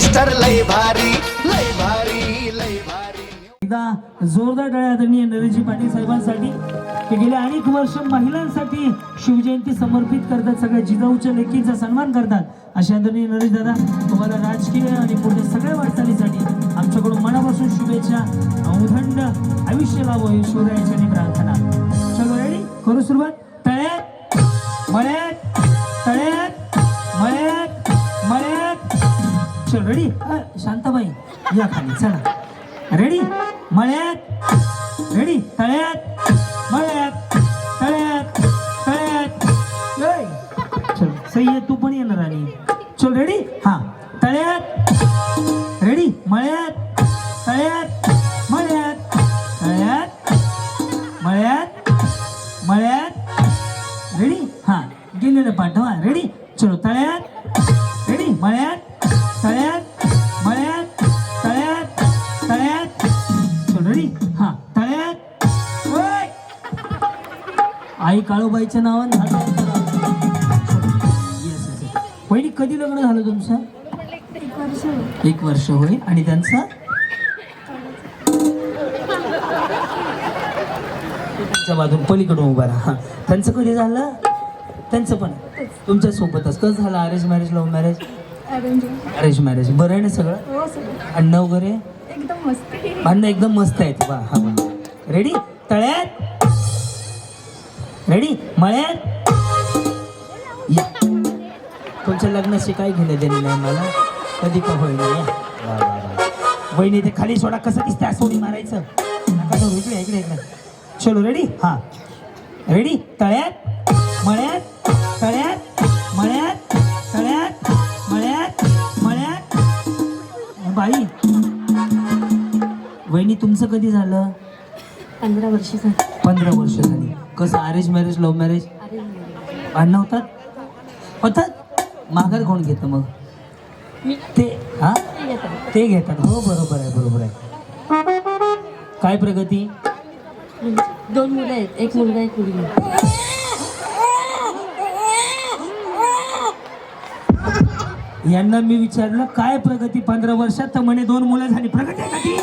Mister लय भारी लय भारी लय भारी. एकदा जोरदार टाळ्या आदरणीय नरेशजी पाटील साहेबांसाठी. ते गेले अनेक वर्ष महिलांसाठी शिवजयंती समर्पित करतात सगळ्या जिजाऊच्या लेकींचा सन्मान करतात. अशा आदरणीय नरेश दादा तुम्हाला राजकीय आणि पुढे सगळ्या वाटचालीसाठी आमच्याकडून मनापासून शुभेच्छा औधंड आयुष्य लाभो ईश्वराच्या प्रार्थना. चलो रेडी करू सुरुवात? तळ्यात मळ्यात? शांताबाई या खाली चला. रेडी मळ्यात? रेडी तळ्यात? मळ्यात? तळ्यात? तळ्यात? चल सही तू पण येणार आणि. चल रेडी हा. तळ्यात? रेडी मळ्यात? तळ्यात? आई काळूबाईच्या नावानं. वहिनी कधी लग्न झालं तुमचं? एक वर्ष होय. आणि त्यांचं? बाजून पलीकडून उभा राहा. हा. त्यांचं कधी झालं? त्यांचं पण. तुमच्या सोबतच. कसं झालं? Arrange marriage love marriage arrange marriage बरं आहे ना सगळं? हो अन्न वगैरे? एकदम मस्त. भांडणं एकदम मस्त आहेत. वा हा रेडी तळ्यात? रेडी मळ्यात या. तुमच्या लग्नाशी काय घेणं देणं नाही मला. कधी का होईना या. वा, वा, वा. वहिनी ते खाली सोडा. कसं दिसतं सोडी मारायचं? नका जाऊ, इकडे इकडे इकडे. चलो रेडी हा. रेडी तळ्यात? मळ्यात? तळ्यात? मळ्यात? तळ्यात? मळ्यात? मळ्यात? बाई. वहिनी तुमचं कधी झालं? पंधरा वर्ष झाली. पंधरा वर्ष झाली. कसं अरेंज मॅरेज लव्ह मॅरेज. भांडणं होतात? होतात. माघार कोण घेतं मग? ते हा? ते घेतात. हो बरोबर आहे बरोबर आहे. काय प्रगती? दोन मुलं आहेत. एक मुलगा एक मुलगी. यांना मी विचारलं काय प्रगती? पंधरा वर्षात तर म्हणे दोन मुलं झाली. प्रगती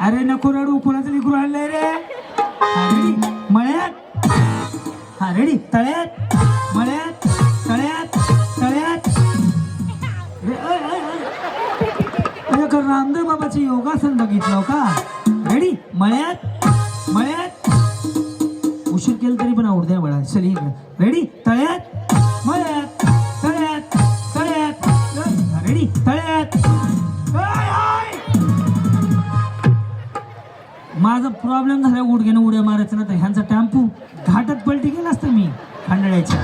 अरे नको रडू कुणाचं लिकरू आणलंय रे? रेडी मळ्यात. हा रेडी तळ्यात. मळ्यात तळ्यात तळ्यात. रे, ऐ, रामदेव बाबाचे योगासन बघितलं हो का? रेडी मळ्यात मळ्यात. उशीर केलं तरी पण आवडते बळा. चल इकडे. रेडी तळ्यात माझा प्रॉब्लेम झाला उडग्यानं उड्या मारायचं ना तर ह्यांचा टॅम्पू घाटात पलटी गेला असतं मी खांडळ्याच्या.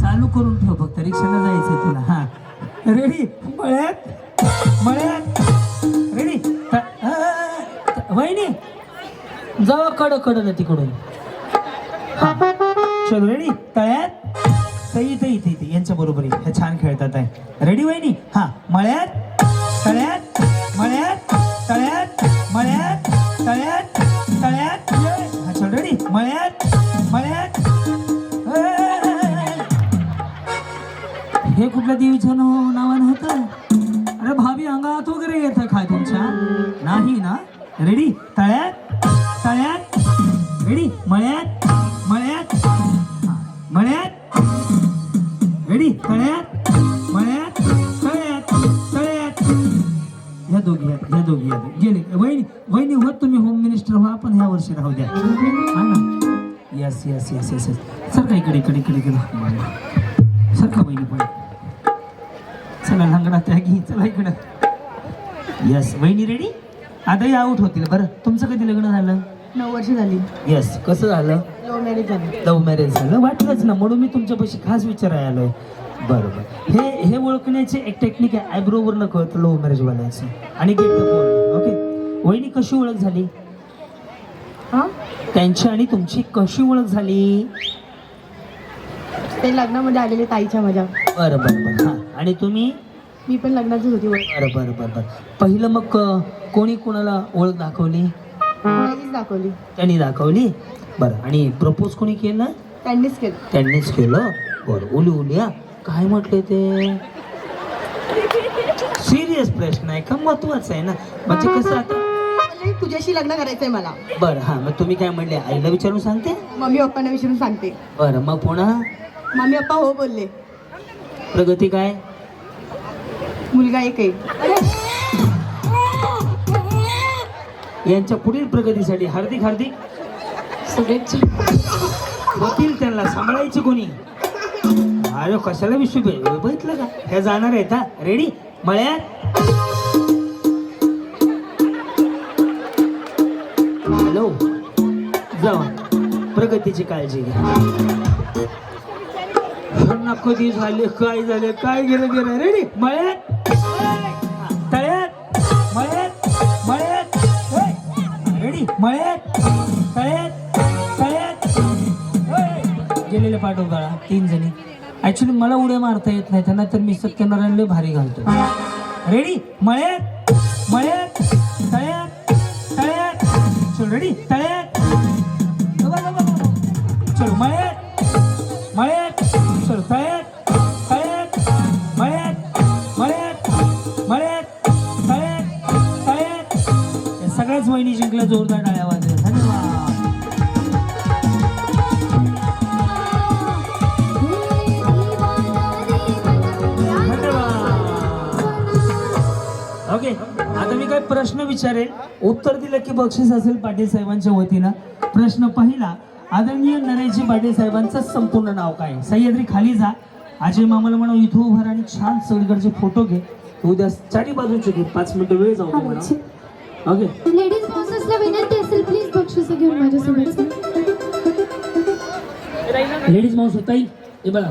चालू करून ठेव फक्त रिक्षाला जायचंय तुला हा. रेडी मळ्यात? मळ्यात? रेडी वहिनी जावा कड कड तिकडून. चल रेडी तळ्यात? तई तई तई यांच्या बरोबर आहे. छान खेळतात आहे. रेडी वहिनी? हा मळ्यात? भाभी अंगात वगैरे येतं काय तुमच्या? नाही ना? रेडी तळ्यात? तळ्यात? रेडी मळ्यात? मळ्यात? मळ्यात? रेडी तळ्यात? मळ्यात? तळ्यात? तळ्यात? ह्या दोघी आहेत ह्या दोघी आहेत गेले. वहिनी वहिनी होत तुम्ही होम मिनिस्टर व्हा पण ह्या वर्षी राहू द्या. हा ना? Yes yes yes yes yes sir का इकडे इकडे इकडे इकडे सर का बहिणी पण? चला लंगडा त्यागी चला इकडं. येस वहिनी रेडी आताही आऊट होतील. बरं तुमचं कधी लग्न झालं? नऊ वर्ष झाली. येस कसं झालं? लव्ह मॅरेज झाली. लव्ह मॅरेज झालं. वाटलंच ना म्हणून मी तुमच्यापाशी खास विचारायला आलोय. बरोबर हे हे ओळखण्याचे एक टेक्निक आहे आयब्रोवरनं कळतं लव्ह मॅरेज वाल्याचं आणि गेट ओके वहिनी कशी ओळख झाली? हा? त्यांची आणि तुमची कशी ओळख झाली? ते लग्नामध्ये आलेले ताईच्या माझ्या. बरं बरं बरं. हां. आणि तुम्ही? मी पण लग्नाची होती ओळख बरं बरं बरं बरं. पहिलं मग अं, कोणी कोणाला ओळख दाखवली? दाखवली. त्यांनी दाखवली? बरं आणि प्रपोज कोणी केलं? त्यांनीच केलं. त्यांनीच केलं? बरं ओली ओली हा. काय म्हटले ते? सिरियस प्रश्न आहे का? महत्त्वाचा आहे ना. म्हणजे कसं आता? म्हणजे तुझ्याशी लग्न करायचंय मला. बरं हा. मग तुम्ही काय म्हणले? आईला विचारून सांगते? मम्मी पप्पांना विचारून सांगते. बरं मग पुन्हा? मम्मी पप्पा हो बोलले. प्रगती काय? मुलगा एक आहे. यांच्या पुढील प्रगतीसाठी हार्दिक हार्दिक शुभेच्छा. होतील त्यांना सांभाळायचे कोणी? अरे कशाला विश्व बघितलं का? हे जाणार आहेत हा? रेडी मळ्यात? हॅलो जाऊ. प्रगतीची काळजी घ्या. नको कधी झाले. काय झाले? काय गेलं गेलं? रेडी मळ्यात? मळ्यात तळ्यात तळ्यात गेलेले पाठव काळा तीन जणी. ऍक्च्युली मला उड्या मारता येत नाही त्यांना तर मी सत्यनारायणला भारी घालतो. रेडी मळ्यात मळ्यात तळ्यात तळ्यात रेडी तळ्यात वहिनी जिंकल्या जोरदार टाळ्या वाजल्या. धन्यवाद. ओके आता मी काय प्रश्न विचारेल? उत्तर दिलं की बक्षीस असेल पाटील साहेबांच्या वतीनं. प्रश्न पहिला आदरणीय नरेशजी पाटील साहेबांचं संपूर्ण नाव काय? सह्याद्री खाली जा. अजय मामाला म्हणा इथं उभा राहा आणि छान सगळीकडचे फोटो घे. उद्या चारी बाजूचे घे पाच मिनिटं वेळ जाऊ ओके लेडीज बॉसेसला विनंती असेल प्लीज बक्षीस घेऊन माझ्यासोबत लेडीज माणूस होता हे. बघा.